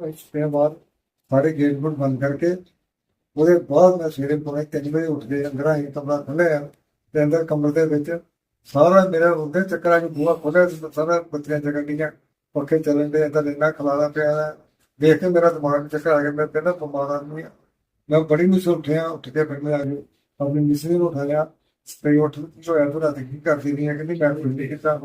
ਇਸ ਤੋਂ ਬਾਅਦ ਸਾਰੇ ਗੇਟ ਗੁੱਟ ਬੰਦ ਕਰਕੇ ਉਹਦੇ ਬਾਅਦ ਮੈਂ ਸਵੇਰੇ ਪੌਣੇ ਤਿੰਨ ਵਜੇ ਉੱਠ ਕੇ ਅੰਦਰ ਆਈ ਕਮਰਾ ਖੁੱਲਿਆ ਤੇ ਅੰਦਰ ਕਮਰੇ ਦੇ ਵਿੱਚ ਸਾਰਾ ਮੇਰਾ ਉਹਦੇ ਚੱਕਰਾਂ ਨੂੰ ਬੂਹਾ ਖੋਲਿਆ ਤੇ ਸਾਰਾ ਬੱਤੀਆਂ ਜਗਣ ਦੀਆਂ ਪੱਖੇ ਚੱਲਣ ਦੇ ਅੰਦਰ ਇੰਨਾ ਖਲਾਰਾ ਪਿਆ ਹੈ ਦੇਖ ਕੇ ਮੇਰਾ ਦਿਮਾਗ ਚੱਕਰ ਆ ਗਿਆ, ਮੈਂ ਪਹਿਲਾਂ ਬਿਮਾਰ ਆਦਮੀ ਹਾਂ ਮੈਂ ਬੜੀ ਮੁਸ਼ਕਿਲ ਉੱਠਿਆ, ਉੱਠ ਕੇ ਫਿਰ ਮੈਂ ਆ ਗਿਆ ਆਪਣੀ ਮਿਸਰੀ ਨੂੰ ਉਠਾਇਆ ਤੇ ਉੱਠ ਕੇ ਹੋਇਆ, ਤਾਂ ਰਾਤ ਕੀ ਕਰਦੀ ਨਹੀਂ ਹੈ ਕਹਿੰਦੀ ਮੈਂ ਕੁਝ ਨਹੀਂ ਕੀਤਾ।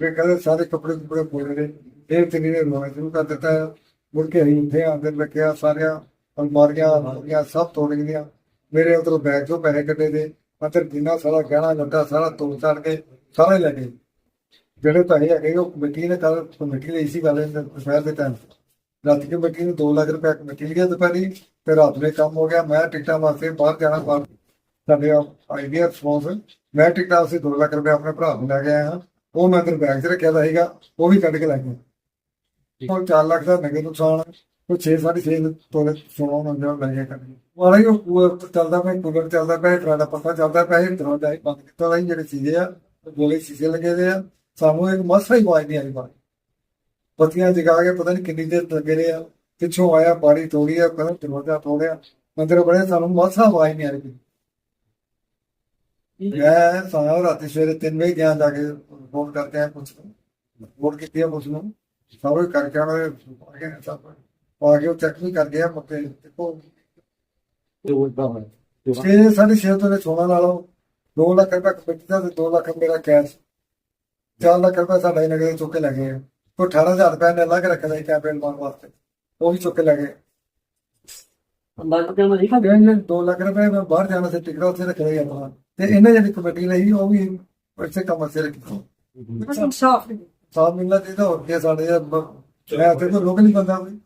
ਮੈਂ ਕਹਿੰਦਾ ਸਾਰੇ ਕੱਪੜੇ ਕੁਪੜੇ ਪੋਲੇ ਨੇ। ਇਹ ਤੇ ਨੇ ਰੋਣਾ ਸ਼ੁਰੂ ਕਰ ਦਿੱਤਾ। ਮੁੜ ਕੇ ਅਸੀਂ ਉੱਠੇ ਆਂਦੇ ਰੱਖਿਆ ਸਾਰਿਆਂ, ਅਲਮਾਰੀਆਂ ਅਲਮਾਰੀਆਂ ਸਭ ਤੋੜ ਗਈਆਂ। ਮੇਰੇ ਉਧਰੋਂ ਬੈਗ ਚੋਂ ਪੈਸੇ ਕੱਢੇ ਦੇ ਮਤਲਬ ਜਿੰਨਾ ਸਾਰਾ ਗਹਿਣਾ ਲੱਗਾ, ਸਾਰਾ ਤੋੜ ਤਾੜ ਕੇ ਸਾਰੇ ਲੈ ਗਏ। ਜਿਹੜੇ ਪੈਸੇ ਹੈਗੇ, ਉਹ ਕਮੇਟੀ ਨੇ ਕੱਲ ਕਮੇਟੀ ਲਈ ਸੀ ਗੱਲ ਦੁਪਹਿਰ ਦੇ ਟਾਈਮ ਰਾਤ ਦੀ ਕਮੇਟੀ ਨੂੰ 2 ਲੱਖ ਰੁਪਏ ਕਮੇਟੀ ਲਈ ਦੁਪਹਿਰੀ ਤੇ ਰਾਤ ਨੂੰ ਕੰਮ ਹੋ ਗਿਆ ਮੈਂ ਟਿਕਟਾਂ ਵਾਸਤੇ ਬਾਹਰ ਜਾਣਾ ਬਾਹਰ ਸਾਡੇ ਆਈਡੀਆ ਰਿਸਪੌਂਸ ਮੈਂ ਟਿਕਟਾਂ ਵਾਸਤੇ 2 ਲੱਖ ਰੁਪਏ ਆਪਣੇ ਭਰਾ ਨੂੰ ਲੈ ਕੇ ਆਇਆ ਹਾਂ ਉਹ ਮੈਂ ਅੰਦਰ ਬੈਗ 'ਚ ਰੱਖਿਆ ਦਾ ਸੀਗਾ ਉਹ ਵੀ ਕੱਢ ਕੇ ਲੈ ਗਿਆ। ਉਹ 4 ਲੱਖ ਦਾ ਨਗਦ ਨੁਕਸਾਨ ਉਹ 6 6.5 ਤੋਲੇ ਸੋਨਾ ਉਹਨਾਂ ਨੇ ਲੈ ਗਿਆ ਕਰ ਵਾਲਾ ਹੀ ਉਹ ਚੱਲਦਾ ਪਿਆ ਕੂਲਰ ਚੱਲਦਾ ਪਿਆ ਟਰਾਲਾ ਪੱਖਾ ਚੱਲਦਾ ਪਿਆ ਇਹ ਦਰਵਾਜ਼ਾ ਹੀ ਬੰਦ ਕੀਤਾ ਹੋਇਆ ਜਿਹੜੇ ਚੀਜ਼ੇ ਆ ਗੋਲੇ ਸ਼ੀਸ਼ੇ ਲੱਗੇ ਦੇ ਆ ਸਾਨੂੰ ਇੱਕ ਮਸਾ ਹੀ ਆਵਾਜ਼ ਨਹੀਂ ਆਈ ਬਾਹਰ ਪਤੀਆਂ ਜਗਾ ਕੇ ਪਤਾ ਨਹੀਂ ਕਿੰਨੀ ਦੇਰ ਲੱਗੇ ਰਹੇ ਆ ਪਿੱਛੋਂ ਆਇਆ ਬਾੜੀ ਤੋੜੀ ਆ ਕਹਿੰਦਾ ਦਰਵਾਜ਼ਾ ਤੋੜਿਆ ਅੰਦਰ ਬੜੇ ਸਾਨੂੰ ਮਸਾ ਆਵਾਜ਼ ਨਹੀਂ ਆ ਰਹੀ। ਮੈਂ ਸਾਰਾ ਰਾਤੀ ਸਵੇਰੇ 3 ਵਜੇ ਗਿਆ ਜਾ ਕੇ ਫੋਨ ਕਰਕੇ ਆ ਕੁਝ ਫੋਨ ਕੀਤੀ ਆ ਉਸ ਨੂੰ ਸਾਰੇ ਕਰਕੇ ਦੇ ਆ ਗਏ ਨੇ ਸਭ। ਆ ਕੇ ਉਹ ਚੈੱਕ ਵੀ ਕਰ ਗਿਆ ਮੁੱਕੇ ਦੇਖੋ। ਜੋ ਇਦਾਂ ਹੋਇਆ। ਛੇ ਸਾਢੇ ਛੇ ਤੋਂ ਸੋਨਾ ਨਾਲੋਂ 2 ਲੱਖ ਰੁਪਏ ਕਮੇਟੀ ਦਾ ਤੇ 2 ਲੱਖ ਮੇਰਾ ਕੈਸ਼ 4 ਲੱਖ ਰੁਪਏ ਸਾਡਾ ਹੀ ਨਗਦ ਚੁੱਕ ਕੇ ਲੈ ਗਏ ਉਹ 18000 ਰੁਪਏ ਨੇ ਅਲੱਗ ਰੱਖਿਆ ਸੀ ਕੈਪੀਟਲ ਮਾਰਨ ਵਾਸਤੇ। ਉਹ ਵੀ ਚੁੱਕ ਕੇ ਲੈ ਗਏ। ਅੰਦਾਜ਼ਾ ਕਿੰਨਾ ਸੀ ਅਗਰ ਇਹਨੇ 2 ਲੱਖ ਰੁਪਏ ਮੈਂ ਬਾਹਰ ਜਾਣਾ ਸੀ ਟਿਕਟ ਉੱਥੇ ਰੱਖ ਲਿਆ ਆਪਾਂ ਤੇ ਇਹਨੇ ਜਿਹੜੀ ਕਮੇਟੀ ਲਈ ਉਹ ਵੀ ਇਸੇ ਕੰਮ ਸੇ। ਰੱਖੀ ਸਾਫ਼ ਮਿਲਣਾ ਚਾਹੀਦਾ ਹੋਰ ਕੀ ਸਾਡੇ ਮੈਂ ਤੇ ਕੋਈ ਲੋਕ ਨਹੀਂ ਬੰਦਾ ਕੋਈ